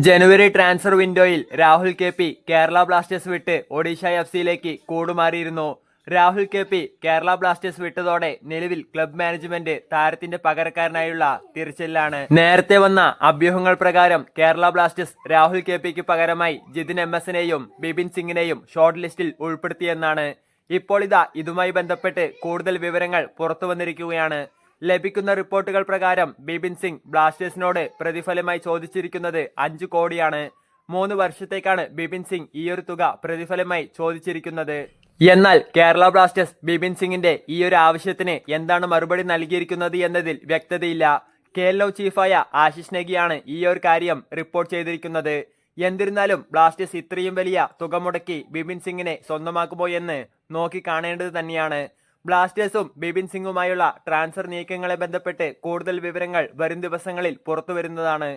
ജനുവരി transfer വിൻഡോയിൽ Rahul K P Kerala Blasters വിട്ട് Odisha F സിയിലേക്ക് കൂടുമാറിയിരുന്നു. Rahul K P Kerala Blasters വിട്ടതോടെ നിലവിൽ ക്ലബ് മാനേജ്മെന്റ് താരത്തിന്റെ പകരക്കാരനായുള്ള തിരച്ചിലാണ് നേരത്തെ വന്ന അഭ്യൂഹങ്ങൾ പ്രകാരം കേരള ബ്ലാസ്റ്റേഴ്സ് രാഹുൽ കെ പിക്ക് പകരമായി ജിതിൻ എം എസിനെയും ബിപിൻ സിംഗിനെയും ഷോർട്ട് ലിസ്റ്റിൽ ഉൾപ്പെടുത്തിയെന്നാണ്. ഇപ്പോൾ ഇതാ ഇതുമായി ബന്ധപ്പെട്ട് കൂടുതൽ വിവരങ്ങൾ പുറത്തു വന്നിരിക്കുകയാണ്. ലഭിക്കുന്ന റിപ്പോർട്ടുകൾ പ്രകാരം ബിപിൻ സിംഗ് ബ്ലാസ്റ്റേഴ്സിനോട് പ്രതിഫലമായി ചോദിച്ചിരിക്കുന്നത് അഞ്ചു കോടിയാണ്. മൂന്ന് വർഷത്തേക്കാണ് ബിപിൻ സിംഗ് ഈയൊരു തുക പ്രതിഫലമായി ചോദിച്ചിരിക്കുന്നത്. എന്നാൽ കേരള ബ്ലാസ്റ്റേഴ്സ് ബിപിൻ സിംഗിന്റെ ഈ ഒരു ആവശ്യത്തിന് എന്താണ് മറുപടി നൽകിയിരിക്കുന്നത് എന്നതിൽ വ്യക്തതയില്ല. കെ എൽ ചീഫായ ആശിഷ് നെഗിയാണ് ഈ ഒരു കാര്യം റിപ്പോർട്ട് ചെയ്തിരിക്കുന്നത്. എന്നിരുന്നാലും ബ്ലാസ്റ്റേഴ്സ് ഇത്രയും വലിയ തുക മുടക്കി ബിപിൻ സിംഗിനെ സ്വന്തമാക്കുമോ എന്ന് നോക്കി കാണേണ്ടത് തന്നെയാണ്. ബ്ലാസ്റ്റേഴ്സും ബിപിൻ സിംഗുമായുള്ള ട്രാൻസ്ഫർ നീക്കങ്ങളെ ബന്ധപ്പെട്ട് കൂടുതൽ വിവരങ്ങൾ വരും ദിവസങ്ങളിൽ പുറത്തു വരുന്നതാണ്